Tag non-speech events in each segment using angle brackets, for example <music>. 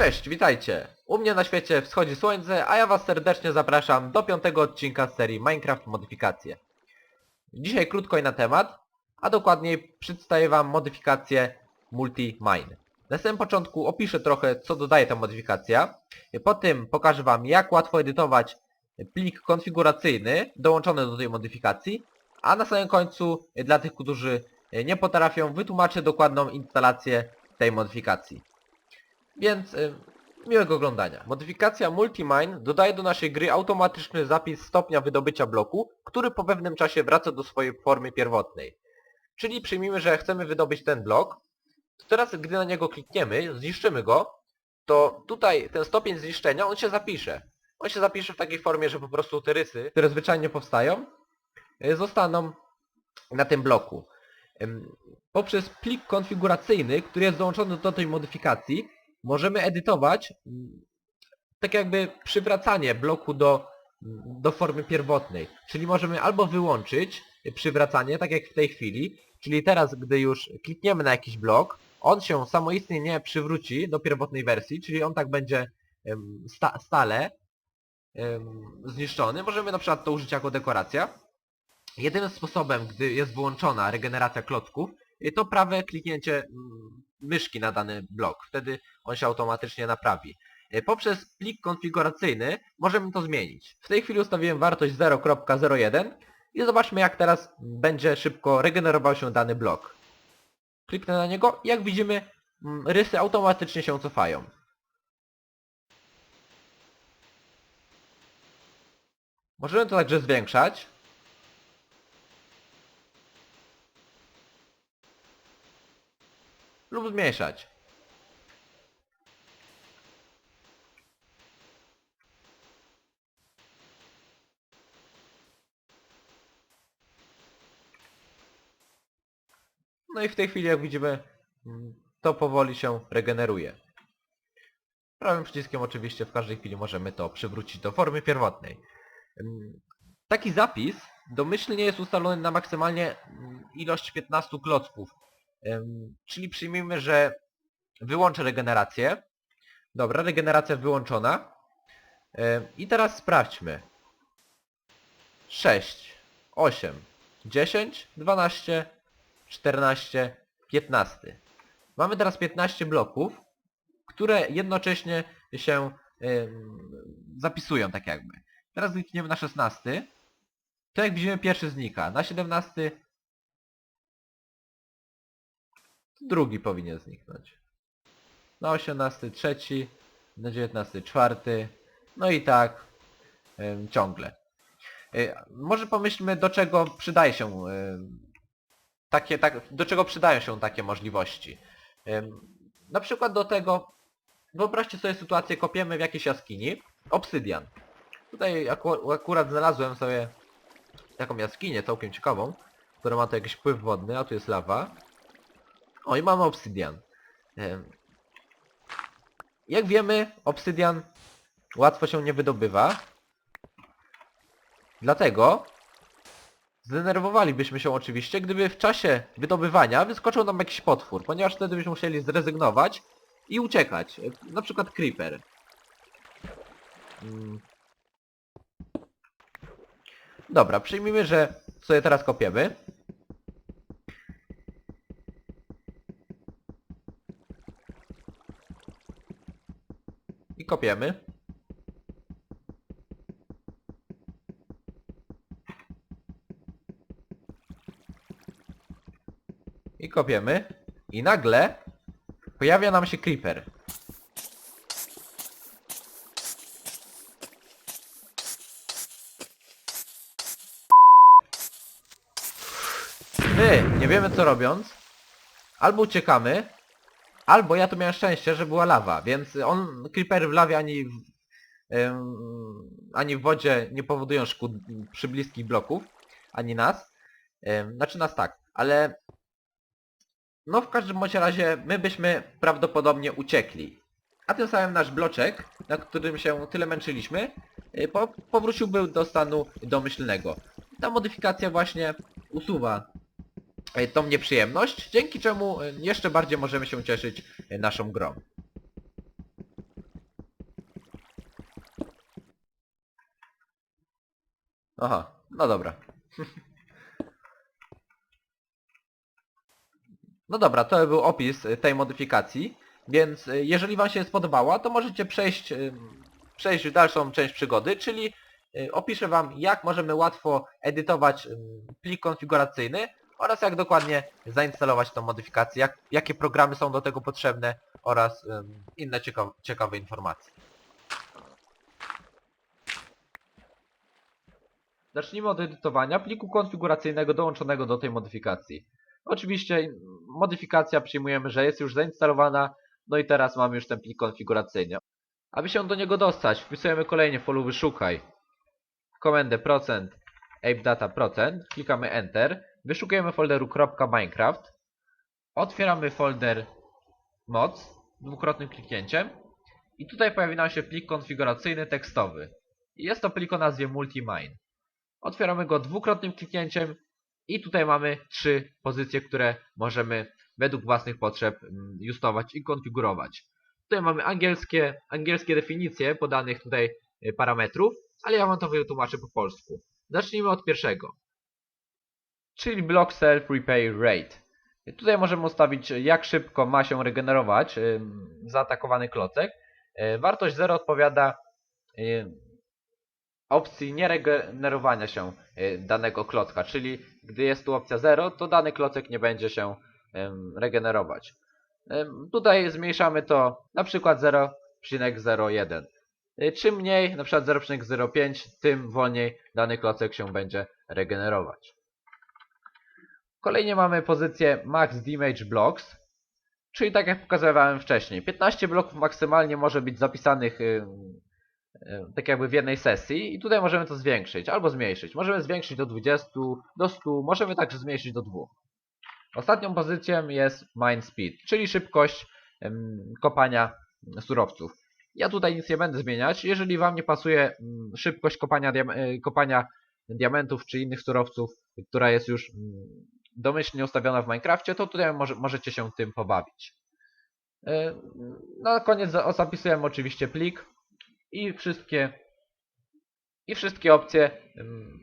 Cześć, witajcie! U mnie na świecie wschodzi słońce, a ja was serdecznie zapraszam do piątego odcinka z serii Minecraft Modyfikacje. Dzisiaj krótko i na temat, a dokładniej przedstawię wam modyfikację Multi-Mine. Na samym początku opiszę trochę co dodaje ta modyfikacja, po tym pokażę wam jak łatwo edytować plik konfiguracyjny dołączony do tej modyfikacji, a na samym końcu dla tych, którzy nie potrafią wytłumaczę dokładną instalację tej modyfikacji. Więc y, miłego oglądania. Modyfikacja Multimine dodaje do naszej gry automatyczny zapis stopnia wydobycia bloku, który po pewnym czasie wraca do swojej formy pierwotnej. Czyli przyjmijmy, że chcemy wydobyć ten blok, teraz gdy na niego klikniemy, zniszczymy go, to tutaj ten stopień zniszczenia, on się zapisze. On się zapisze w takiej formie, że po prostu te rysy, które zwyczajnie powstają, y, zostaną na tym bloku. Poprzez plik konfiguracyjny, który jest dołączony do tej modyfikacji, możemy edytować mm, tak jakby przywracanie bloku do, do formy pierwotnej. Czyli możemy albo wyłączyć przywracanie, tak jak w tej chwili, czyli teraz gdy już klikniemy na jakiś blok, on się samoistnie nie przywróci do pierwotnej wersji, czyli on tak będzie sta stale zniszczony. Możemy na przykład to użyć jako dekoracja. Jedynym sposobem, gdy jest wyłączona regeneracja klocków, to prawe kliknięcie mm, myszki na dany blok. Wtedy on się automatycznie naprawi. Y, Poprzez plik konfiguracyjny możemy to zmienić. W tej chwili ustawiłem wartość 0.01 i zobaczmy jak teraz będzie szybko regenerował się dany blok. Kliknę na niego i jak widzimy mm, rysy automatycznie się cofają. Możemy to także zwiększać. Lub zmniejszać. No i w tej chwili jak widzimy to powoli się regeneruje. Prawym przyciskiem oczywiście w każdej chwili możemy to przywrócić do formy pierwotnej. Taki zapis domyślnie jest ustalony na maksymalnie ilość 15 klocków czyli przyjmijmy, że wyłączę regenerację. Dobra, regeneracja wyłączona. I teraz sprawdźmy. 6, 8, 10, 12, 14, 15. Mamy teraz 15 bloków, które jednocześnie się zapisują tak jakby. Teraz klikniemy na 16. To jak widzimy pierwszy znika. Na 17 drugi powinien zniknąć. Na 18 trzeci, na 19 czwarty, no i tak ciągle. Y, może pomyślmy do czego przydaje się takie, tak, do czego przydają się takie możliwości. Na przykład do tego, wyobraźcie sobie sytuację, kopiemy w jakiejś jaskini, obsydian. Tutaj aku akurat znalazłem sobie taką jaskinię całkiem ciekawą, która ma tu jakiś wpływ wodny, a tu jest lawa. O i mamy obsydian. Jak wiemy, obsydian łatwo się nie wydobywa. Dlatego zdenerwowalibyśmy się oczywiście, gdyby w czasie wydobywania wyskoczył nam jakiś potwór, ponieważ wtedy byśmy musieli zrezygnować i uciekać. Na przykład creeper. Mm. Dobra, przyjmijmy, że sobie teraz kopiemy. Kopiemy. I kopiemy. I nagle pojawia nam się creeper. My nie wiemy co robiąc. Albo uciekamy, albo ja tu miałem szczęście, że była lawa, więc on, creepery w lawie ani w, em, ani w wodzie nie powodują szkód przy bliskich bloków, ani nas. Em, znaczy nas tak, ale no w każdym bądź razie my byśmy prawdopodobnie uciekli. A tym samym nasz bloczek, na którym się tyle męczyliśmy, y, po, powróciłby do stanu domyślnego. Ta modyfikacja właśnie usuwa E, tą nieprzyjemność, dzięki czemu e, jeszcze bardziej możemy się cieszyć e, naszą grą. Aha, no dobra. No dobra, to był opis tej modyfikacji, więc jeżeli Wam się spodobała, to możecie przejść, przejść w dalszą część przygody, czyli opiszę Wam, jak możemy łatwo edytować plik konfiguracyjny, oraz jak dokładnie zainstalować tą modyfikację, jak, jakie programy są do tego potrzebne oraz inne ciekawe, ciekawe informacje. Zacznijmy od edytowania pliku konfiguracyjnego dołączonego do tej modyfikacji. Oczywiście modyfikacja przyjmujemy, że jest już zainstalowana, no i teraz mamy już ten plik konfiguracyjny. Aby się do niego dostać, wpisujemy kolejnie w polu wyszukaj komendę procent apedata procent, klikamy enter, wyszukujemy folderu .minecraft, otwieramy folder moc dwukrotnym kliknięciem i tutaj pojawi nam się plik konfiguracyjny tekstowy. Jest to plik o nazwie multimine. Otwieramy go dwukrotnym kliknięciem i tutaj mamy trzy pozycje, które możemy według własnych potrzeb mm, justować i konfigurować. Tutaj mamy angielskie, angielskie definicje podanych tutaj y, parametrów, ale ja wam to wytłumaczę po polsku. Zacznijmy od pierwszego. Czyli block self repair rate. Tutaj możemy ustawić jak szybko ma się regenerować zaatakowany klocek. Y, Wartość 0 odpowiada y, opcji nieregenerowania się y, danego klocka, czyli gdy jest tu opcja 0, to dany klocek nie będzie się regenerować. Tutaj zmniejszamy to na przykład 0,01. Y, Czym mniej, na przykład 0,05, tym wolniej dany klocek się będzie regenerować. Kolejnie mamy pozycję Max Damage Blocks, czyli tak jak pokazywałem wcześniej. 15 bloków maksymalnie może być zapisanych ym, e, tak jakby w jednej sesji i tutaj możemy to zwiększyć albo zmniejszyć. Możemy zwiększyć do 20, do 100, możemy także zmniejszyć do 2. Ostatnią pozycją jest mine speed, czyli szybkość kopania surowców. Ja tutaj nic nie będę zmieniać. Jeżeli Wam nie pasuje szybkość kopania, e, kopania diamentów czy innych surowców, która jest już domyślnie ustawiona w Minecrafcie, to tutaj może, możecie się tym pobawić. E, Na koniec za- zapisujemy oczywiście plik i wszystkie i wszystkie opcje ym,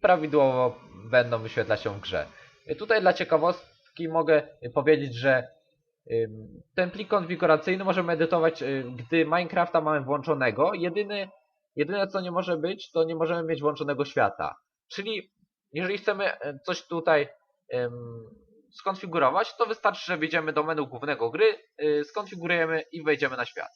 prawidłowo będą wyświetlać się w grze. Y, Tutaj dla ciekawostki mogę powiedzieć, że ten plik konfiguracyjny możemy edytować, y, gdy Minecrafta mamy włączonego. Jedyny, jedyne co nie może być, to nie możemy mieć włączonego świata. Czyli jeżeli chcemy y, coś tutaj skonfigurować, to wystarczy, że wejdziemy do menu głównego gry, y, skonfigurujemy i wejdziemy na świat.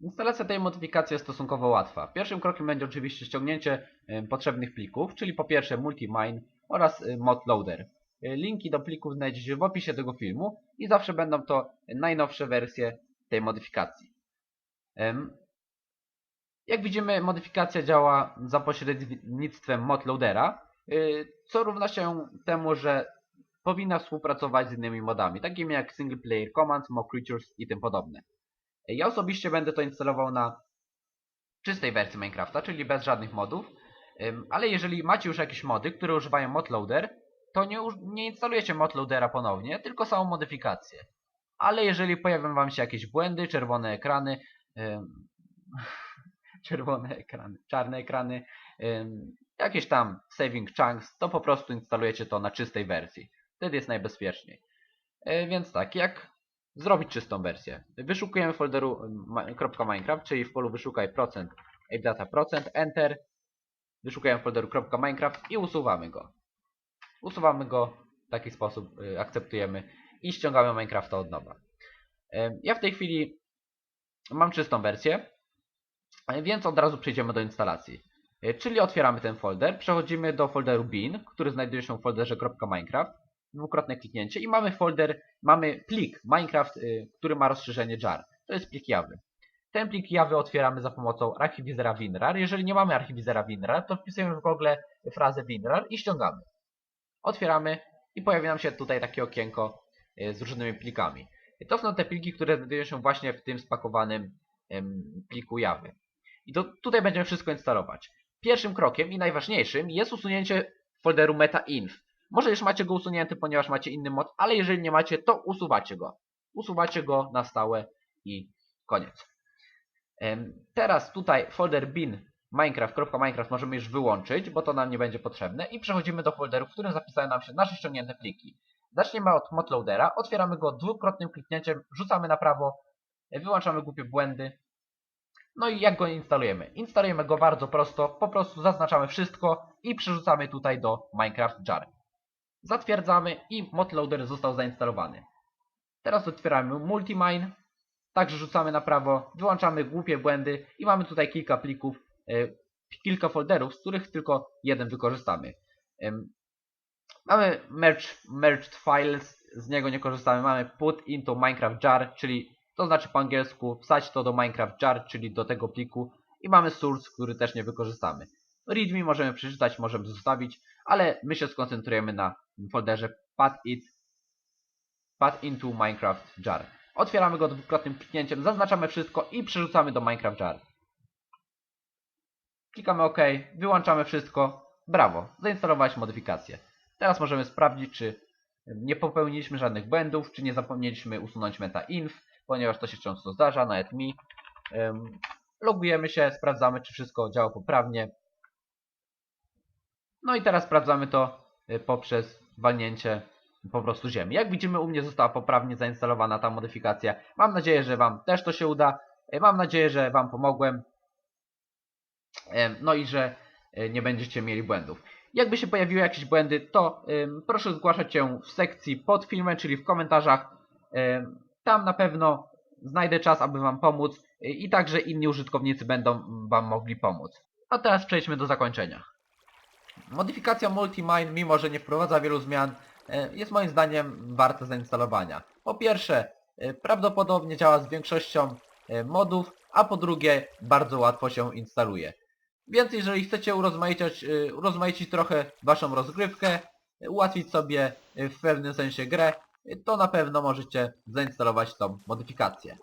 Instalacja tej modyfikacji jest stosunkowo łatwa. Pierwszym krokiem będzie oczywiście ściągnięcie potrzebnych plików, czyli po pierwsze multimine oraz y, modloader. Y, Linki do plików znajdziecie w opisie tego filmu i zawsze będą to najnowsze wersje tej modyfikacji. Jak widzimy, modyfikacja działa za pośrednictwem modloadera, co równa się temu, że powinna współpracować z innymi modami, takimi jak Single Player Command, Mock Creatures i tym podobne. Ja osobiście będę to instalował na czystej wersji Minecrafta, czyli bez żadnych modów, ale jeżeli macie już jakieś mody, które używają modloader, to nie, nie instalujecie modloadera ponownie, tylko samą modyfikację. Ale jeżeli pojawią wam się jakieś błędy, czerwone ekrany, ym, <laughs> czerwone ekrany, czarne ekrany, jakieś tam saving chunks, to po prostu instalujecie to na czystej wersji. Wtedy jest najbezpieczniej. E, Więc tak, jak zrobić czystą wersję? Wyszukujemy folderu .minecraft, czyli w polu wyszukaj procent, apedata procent, enter. Wyszukujemy folderu .minecraft i usuwamy go. Usuwamy go w taki sposób, y, akceptujemy i ściągamy Minecrafta od nowa. Ja w tej chwili mam czystą wersję, więc od razu przejdziemy do instalacji. E, Czyli otwieramy ten folder, przechodzimy do folderu bin, który znajduje się w folderze .minecraft, dwukrotne kliknięcie i mamy folder, mamy plik Minecraft, y, który ma rozszerzenie jar. To jest plik Jawy. Ten plik Jawy otwieramy za pomocą archiwizera WinRAR. Jeżeli nie mamy archiwizera WinRAR, to wpisujemy w Google frazę WinRAR i ściągamy. Otwieramy i pojawi nam się tutaj takie okienko z różnymi plikami. To są te pliki, które znajdują się właśnie w tym spakowanym pliku Jawy. I to tutaj będziemy wszystko instalować. Pierwszym krokiem i najważniejszym jest usunięcie folderu metainf. Może już macie go usunięty, ponieważ macie inny mod, ale jeżeli nie macie, to usuwacie go. Usuwacie go na stałe i koniec. Teraz tutaj folder bin Minecraft.minecraft możemy już wyłączyć, bo to nam nie będzie potrzebne i przechodzimy do folderu, w którym zapisały nam się nasze ściągnięte pliki. Zaczniemy od modloadera, otwieramy go dwukrotnym kliknięciem, rzucamy na prawo, wyłączamy głupie błędy. No i jak go instalujemy? Instalujemy go bardzo prosto, po prostu zaznaczamy wszystko i przerzucamy tutaj do Minecraft Jar. Zatwierdzamy i modloader został zainstalowany. Teraz otwieramy Multimine, także rzucamy na prawo, wyłączamy głupie błędy i mamy tutaj kilka plików, e, kilka folderów, z których tylko jeden wykorzystamy. Mamy merge, merged files, z niego nie korzystamy. Mamy put into Minecraft jar, czyli to znaczy po angielsku wsadź to do Minecraft jar, czyli do tego pliku. I mamy source, który też nie wykorzystamy. Readme możemy przeczytać, możemy zostawić, ale my się skoncentrujemy na folderze put it put into Minecraft jar. Otwieramy go dwukrotnym kliknięciem, zaznaczamy wszystko i przerzucamy do Minecraft jar. Klikamy OK, wyłączamy wszystko. Brawo, zainstalowałeś modyfikację. Teraz możemy sprawdzić, czy nie popełniliśmy żadnych błędów, czy nie zapomnieliśmy usunąć meta-inf, ponieważ to się często zdarza, nawet mi. Logujemy się, sprawdzamy, czy wszystko działa poprawnie. No i teraz sprawdzamy to y, poprzez walnięcie po prostu ziemi. Jak widzimy, u mnie została poprawnie zainstalowana ta modyfikacja. Mam nadzieję, że Wam też to się uda. Y, Mam nadzieję, że Wam pomogłem. No i że y, nie będziecie mieli błędów. Jakby się pojawiły jakieś błędy, to proszę zgłaszać się w sekcji pod filmem, czyli w komentarzach. Tam na pewno znajdę czas, aby Wam pomóc i także inni użytkownicy będą Wam mogli pomóc. A teraz przejdźmy do zakończenia. Modyfikacja Multimine, mimo że nie wprowadza wielu zmian, y, jest moim zdaniem warta zainstalowania. Po pierwsze, y, prawdopodobnie działa z większością y, modów, a po drugie, bardzo łatwo się instaluje. Więc jeżeli chcecie urozmaicić, urozmaicić trochę waszą rozgrywkę, ułatwić sobie w pewnym sensie grę, to na pewno możecie zainstalować tą modyfikację.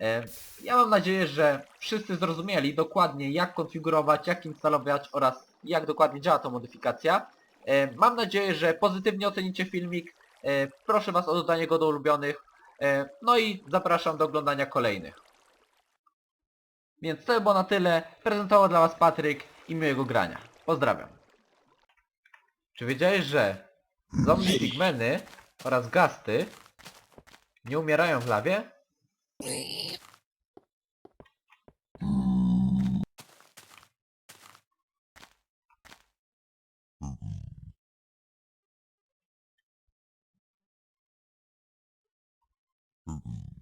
E, Ja mam nadzieję, że wszyscy zrozumieli dokładnie jak konfigurować, jak instalować oraz jak dokładnie działa ta modyfikacja. E, Mam nadzieję, że pozytywnie ocenicie filmik. E, Proszę Was o dodanie go do ulubionych. No i zapraszam do oglądania kolejnych. Więc to było na tyle. Prezentował dla Was Patryk i miłego grania. Pozdrawiam. Czy wiedziałeś, że zombie pigmeny oraz gasty nie umierają w lawie? Mm-mm.